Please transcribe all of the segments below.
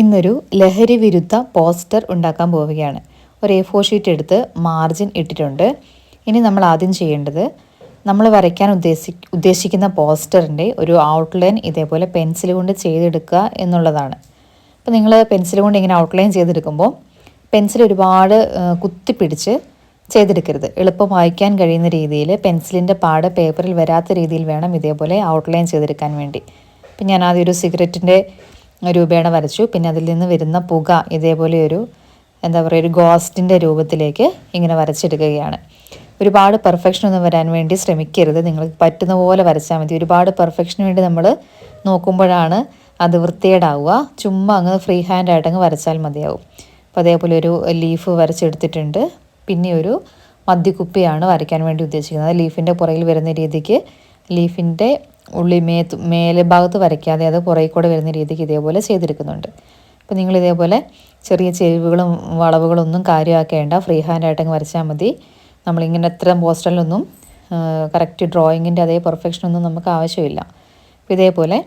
ഇന്നൊരു ലഹരി വിരുദ്ധ പോസ്റ്റർ ഉണ്ടാക്കാൻ പോവുകയാണ്. ഒരു എ ഫോർ ഷീറ്റ് എടുത്ത് മാർജിൻ ഇട്ടിട്ടുണ്ട്. ഇനി നമ്മൾ ആദ്യം ചെയ്യേണ്ടത് നമ്മൾ വരയ്ക്കാൻ ഉദ്ദേശി ഉദ്ദേശിക്കുന്ന പോസ്റ്ററിന്റെ ഒരു ഔട്ട്ലൈൻ ഇതേപോലെ പെൻസിൽ കൊണ്ട് ചെയ്തെടുക്കുക എന്നുള്ളതാണ്. അപ്പോൾ നിങ്ങൾ പെൻസിൽ കൊണ്ട് ഇങ്ങനെ ഔട്ട്ലൈൻ ചെയ്തെടുക്കുമ്പോൾ പെൻസിൽ ഒരുപാട് കുത്തിപ്പിടിച്ച് ചെയ്തെടുക്കരുത്. എളുപ്പം വായിക്കാൻ കഴിയുന്ന രീതിയിൽ പെൻസിലിന്റെ പാട് പേപ്പറിൽ വരാത്ത രീതിയിൽ വേണം ഇതേപോലെ ഔട്ട്ലൈൻ ചെയ്തെടുക്കാൻ വേണ്ടി. അപ്പം ഞാൻ ആദ്യം ഒരു സിഗരറ്റിന്റെ രൂപേണ വരച്ചു. പിന്നെ അതിൽ നിന്ന് വരുന്ന പുക ഇതേപോലെ ഒരു എന്താ പറയുക ഒരു ഗോസ്റ്റിന്റെ രൂപത്തിലേക്ക് ഇങ്ങനെ വരച്ചെടുക്കുകയാണ് ഒരുപാട് പെർഫെക്ഷൻ ഒന്നും വരാൻ വേണ്ടി ശ്രമിക്കരുത്. നിങ്ങൾക്ക് പറ്റുന്ന പോലെ വരച്ചാൽ മതി. ഒരുപാട് പെർഫെക്ഷന് വേണ്ടി നമ്മൾ നോക്കുമ്പോഴാണ് അത് വൃത്തികേടാവുക. ചുമ്മാ അങ്ങ് ഫ്രീ ഹാൻഡ് ആയിട്ട് അങ്ങ് വരച്ചാൽ മതിയാവും. അപ്പോൾ അതേപോലെ ഒരു ലീഫ് വരച്ചെടുത്തിട്ടുണ്ട്. പിന്നെ ഒരു മദ്യക്കുപ്പിയാണ് വരയ്ക്കാൻ വേണ്ടി ഉദ്ദേശിക്കുന്നത്. ലീഫിന്റെ പുറകിൽ വരുന്ന രീതിക്ക് ലീഫിന്റെ ഉള്ളി മേ മേലെ ഭാഗത്ത് വരയ്ക്കാതെ അത് പുറകെ കൂടെ വരുന്ന രീതിക്ക് ഇതേപോലെ ചെയ്തെടുക്കുന്നുണ്ട് അപ്പോൾ നിങ്ങൾ ഇതേപോലെ ചെറിയ ചെരുവുകളും വളവുകളൊന്നും കാര്യമാക്കേണ്ട. ഫ്രീ ഹാൻഡായിട്ടങ്ങ് വരച്ചാൽ മതി. നമ്മളിങ്ങനെ എത്ര പോസ്റ്ററിലൊന്നും കറക്റ്റ് ഡ്രോയിങ്ങിന്റെ അതേ പെർഫെക്ഷനൊന്നും നമുക്ക് ആവശ്യമില്ല. അപ്പോൾ ഇതേപോലെ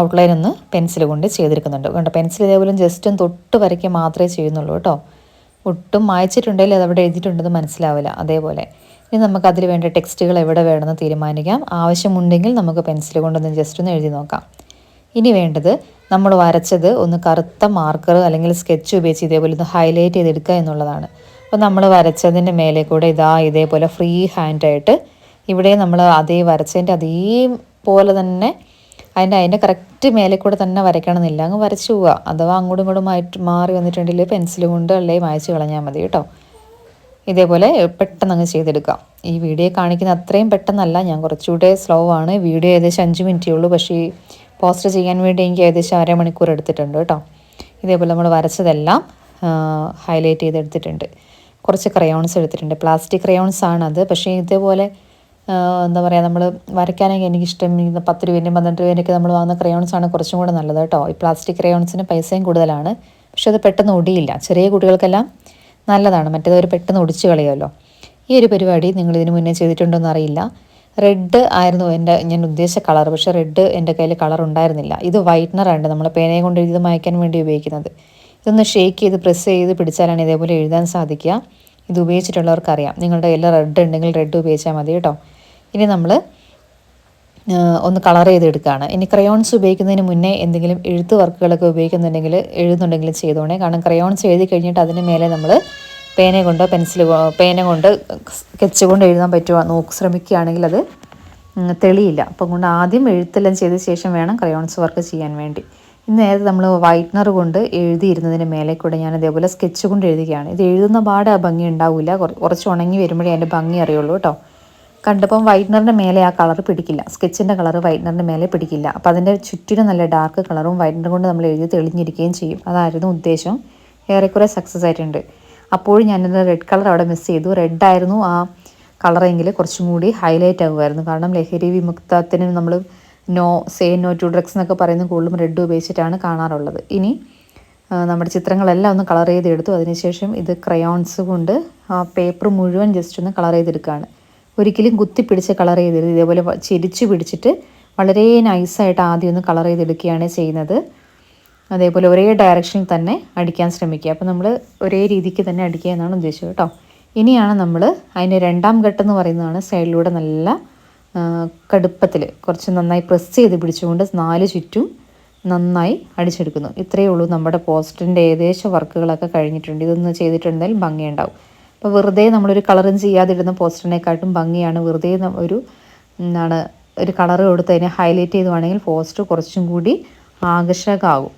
ഔട്ട്ലൈൻ ഒന്ന് പെൻസിൽ കൊണ്ട് ചെയ്തെടുക്കുന്നുണ്ട് കണ്ടോ? പെൻസിൽ ഇതേപോലെ ജസ്റ്റ് ഒന്ന് തൊട്ട് വരയ്ക്കുക മാത്രമേ ചെയ്യുന്നുള്ളൂ കേട്ടോ. ഒട്ടും മായച്ചിട്ടുണ്ടെങ്കിൽ അത് അവിടെ എഴുതിയിട്ടുണ്ടെന്ന് മനസ്സിലാവില്ല. അതേപോലെ ഇനി നമുക്ക് അതിൽ വേണ്ട ടെക്സ്റ്റുകൾ എവിടെ വേണമെന്ന് തീരുമാനിക്കാം. ആവശ്യമുണ്ടെങ്കിൽ നമുക്ക് പെൻസിൽ കൊണ്ടൊന്ന് ജസ്റ്റ് ഒന്ന് എഴുതി നോക്കാം. ഇനി വേണ്ടത് നമ്മൾ വരച്ചത് ഒന്ന് കറുത്ത മാർക്കർ അല്ലെങ്കിൽ സ്കെച്ച് ഉപയോഗിച്ച് ഇതേപോലെ ഒന്ന് ഹൈലൈറ്റ് ചെയ്തെടുക്കുക എന്നുള്ളതാണ്. അപ്പോൾ നമ്മൾ വരച്ചതിന്റെ മേലെ കൂടെ ഇതാ ഇതേപോലെ ഫ്രീ ഹാൻഡായിട്ട് ഇവിടെ നമ്മൾ അതേ വരച്ചതിന്റെ അതേ പോലെ തന്നെ അതിന്റെ അതിന്റെ കറക്റ്റ് മേലെ കൂടെ തന്നെ വരയ്ക്കണമെന്നില്ല. അങ്ങ് വരച്ചു പോവുക. അഥവാ അങ്ങോട്ടും ഇങ്ങോട്ടും മാറ്റി മാറി വന്നിട്ടുണ്ടെങ്കിൽ പെൻസിൽ കൊണ്ട് അല്ലേ മായച്ച് കളഞ്ഞാൽ മതി കേട്ടോ. ഇതേപോലെ പെട്ടെന്ന് അങ്ങ് ചെയ്തെടുക്കാം. ഈ വീഡിയോ കാണിക്കുന്ന അത്രയും പെട്ടെന്നല്ല. ഞാൻ കുറച്ചുകൂടെ സ്ലോ ആണ്. വീഡിയോ ഏകദേശം അഞ്ച് മിനിറ്റേ ഉള്ളൂ. പക്ഷേ പോസ്റ്റ് ചെയ്യാൻ വേണ്ടി എനിക്ക് ഏകദേശം അരമണിക്കൂർ എടുത്തിട്ടുണ്ട് കേട്ടോ. ഇതേപോലെ നമ്മൾ വരച്ചതെല്ലാം ഹൈലൈറ്റ് ചെയ്തെടുത്തിട്ടുണ്ട്. കുറച്ച് ക്രയോൺസ് എടുത്തിട്ടുണ്ട്. പ്ലാസ്റ്റിക് ക്രയോൺസ് ആണത്. പക്ഷേ ഇതേപോലെ എന്താ പറയുക നമ്മൾ വരയ്ക്കാനൊക്കെ എനിക്കിഷ്ടം. പത്ത് രൂപേന്റെയും പന്ത്രണ്ട് രൂപേന്റെയൊക്കെ നമ്മൾ വാങ്ങുന്ന ക്രയോൺസാണ് കുറച്ചും കൂടെ നല്ലത് കേട്ടോ. ഈ പ്ലാസ്റ്റിക് ക്രയോൺസിന് പൈസയും കൂടുതലാണ്. പക്ഷെ അത് പെട്ടെന്ന് ഒടിയില്ല. ചെറിയ കുട്ടികൾക്കെല്ലാം നല്ലതാണ്. മറ്റേത് അവർ പെട്ടെന്ന് ഒടിച്ച് കളയുമല്ലോ. ഈ ഒരു പരിപാടി നിങ്ങൾ ഇതിന് മുന്നേ ചെയ്തിട്ടുണ്ടോ എന്നറിയില്ല റെഡ് ആയിരുന്നു എന്റെ ഞാൻ ഉദ്ദേശിച്ച കളർ പക്ഷെ റെഡ് എന്റെ കയ്യിൽ കളർ ഉണ്ടായിരുന്നില്ല. ഇത് വൈറ്റ്നറാണ് നമ്മൾ പേനയെ കൊണ്ട് എഴുതി മായ്ക്കാൻ വേണ്ടി ഉപയോഗിക്കുന്നത്. ഇതൊന്ന് ഷേക്ക് ചെയ്ത് പ്രസ് ചെയ്ത് പിടിച്ചാലാണ് ഇതേപോലെ എഴുതാൻ സാധിക്കുക. ഇത് ഉപയോഗിച്ചിട്ടുള്ളവർക്കറിയാം. നിങ്ങളുടെ കയ്യിൽ റെഡ് ഉണ്ടെങ്കിൽ റെഡ് ഉപയോഗിച്ചാൽ മതി കേട്ടോ. ഇനി നമ്മൾ ഒന്ന് കളർ ചെയ്തെടുക്കുകയാണ് ഇനി ക്രയോൺസ് ഉപയോഗിക്കുന്നതിന് മുന്നേ എന്തെങ്കിലും എഴുത്ത് വർക്കുകളൊക്കെ ഉപയോഗിക്കുന്നുണ്ടെങ്കിൽ എഴുതുന്നുണ്ടെങ്കിൽ ചെയ്തോണേ. കാരണം ക്രയോൺസ് എഴുതി കഴിഞ്ഞിട്ട് അതിന് മേലെ നമ്മൾ പേന കൊണ്ടോ പെൻസിൽ പേന കൊണ്ട് സ്കെച്ച് കൊണ്ട് എഴുതാൻ പറ്റുമോ നോക്ക് ശ്രമിക്കുകയാണെങ്കിൽ അത് തെളിയില്ല. അപ്പം കൊണ്ട് ആദ്യം എഴുത്തെല്ലാം ചെയ്ത ശേഷം വേണം ക്രയോൺസ് വർക്ക് ചെയ്യാൻ വേണ്ടി. ഇന്ന് നേരത്തെ നമ്മൾ വൈറ്റ്നർ കൊണ്ട് എഴുതിയിരുന്നതിന് മേലെ കൂടെ ഞാൻ അതേപോലെ സ്കെച്ച് കൊണ്ട് എഴുതുകയാണ്. ഇത് എഴുതുന്ന പാടെ ആ ഭംഗി ഉണ്ടാവില്ല. കുറച്ച് ഉണങ്ങി വരുമ്പോഴേ അതിന്റെ ഭംഗി അറിയുള്ളൂ കേട്ടോ. കണ്ടപ്പം വൈറ്റ്നറിന്റെ മേലെ ആ കളർ പിടിക്കില്ല. സ്കെച്ചിന്റെ കളർ വൈറ്റ്നറിന്റെ മേലെ പിടിക്കില്ല. അപ്പം അതിന്റെ ചുറ്റിനും നല്ല ഡാർക്ക് കളറും വൈറ്റ്നർ കൊണ്ട് നമ്മൾ എഴുതി തെളിഞ്ഞിരിക്കുകയും ചെയ്യും. അതായിരുന്നു ഉദ്ദേശം. ഏറെക്കുറെ സക്സസ് ആയിട്ടുണ്ട്. അപ്പോഴും ഞാനത് റെഡ് കളർ അവിടെ മിസ് ചെയ്തു. റെഡ് ആയിരുന്നു ആ കളറെങ്കിൽ കുറച്ചും കൂടി ഹൈലൈറ്റ് ആകുമായിരുന്നു കാരണം ലഹരി വിമുക്തത്തിന് നമ്മൾ no say no to drugs എന്നൊക്കെ പറയുന്ന കൂടുതലും റെഡ് ഉപയോഗിച്ചിട്ടാണ് കാണാറുള്ളത്. ഇനി നമ്മുടെ ചിത്രങ്ങളെല്ലാം ഒന്ന് കളർ ചെയ്തെടുത്തു. അതിനുശേഷം ഇത് ക്രയോൺസ് കൊണ്ട് ആ പേപ്പർ മുഴുവൻ ജസ്റ്റ് ഒന്ന് കളർ ചെയ്തെടുക്കുകയാണ്. ഒരിക്കലും കുത്തിപ്പിടിച്ച് കളർ ചെയ്തരുത് ഇതേപോലെ ചിരിച്ചു പിടിച്ചിട്ട് വളരെ നൈസായിട്ട് ആദ്യം ഒന്ന് കളർ ചെയ്തെടുക്കുകയാണ് ചെയ്യുന്നത്. അതേപോലെ ഒരേ ഡയറക്ഷനിൽ തന്നെ അടിക്കാൻ ശ്രമിക്കുക. അപ്പോൾ നമ്മൾ ഒരേ രീതിക്ക് തന്നെ അടിക്കുക എന്നാണ് ഉദ്ദേശിച്ചത് കേട്ടോ. ഇനിയാണ് നമ്മൾ അതിന്റെ രണ്ടാം ഘട്ടം എന്ന് പറയുന്നതാണ് സൈഡിലൂടെ നല്ല കടുപ്പത്തിൽ കുറച്ച് നന്നായി പ്രസ് ചെയ്ത് പിടിച്ചുകൊണ്ട് നാല് ചുറ്റും നന്നായി അടിച്ചെടുക്കുന്നു. ഇത്രയേ ഉള്ളൂ. നമ്മുടെ പോസ്റ്ററിന്റെ ഏകദേശം വർക്കുകളൊക്കെ കഴിഞ്ഞിട്ടുണ്ട്. ഇതൊന്ന് ചെയ്തിട്ടുണ്ടെങ്കിൽ ഭംഗിയുണ്ടാവും. അപ്പോൾ വെറുതെ നമ്മളൊരു കളറും ചെയ്യാതിരുന്ന പോസ്റ്ററിനെക്കാട്ടും ഭംഗിയാണ്. വെറുതെ ഒരു എന്താണ് ഒരു കളർ കൊടുത്ത് അതിനെ ഹൈലൈറ്റ് ചെയ്തുവാണെങ്കിൽ പോസ്റ്റർ കുറച്ചും കൂടി ആകർഷകമാകും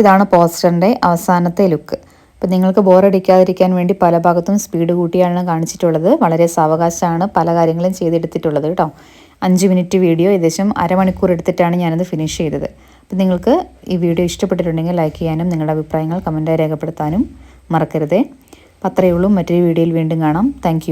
ഇതാണ് പോസ്റ്ററിന്റെ അവസാനത്തെ ലുക്ക്. അപ്പോൾ നിങ്ങൾക്ക് ബോറടിക്കാതിരിക്കാൻ വേണ്ടി പല ഭാഗത്തും സ്പീഡ് കൂട്ടിയാണ് കാണിച്ചിട്ടുള്ളത്. വളരെ സാവകാശമാണ് പല കാര്യങ്ങളും ചെയ്തെടുത്തിട്ടുള്ളത് കേട്ടോ. അഞ്ച് മിനിറ്റ് വീഡിയോ ഏകദേശം അരമണിക്കൂർ എടുത്തിട്ടാണ് ഞാനത് ഫിനിഷ് ചെയ്തത്. അപ്പം നിങ്ങൾക്ക് ഈ വീഡിയോ ഇഷ്ടപ്പെട്ടിട്ടുണ്ടെങ്കിൽ ലൈക്ക് ചെയ്യാനും നിങ്ങളുടെ അഭിപ്രായങ്ങൾ കമന്റായി രേഖപ്പെടുത്താനും മറക്കരുതേ. അത്രയേ ഉള്ളൂ. മറ്റൊരു വീഡിയോയിൽ വീണ്ടും കാണാം. താങ്ക്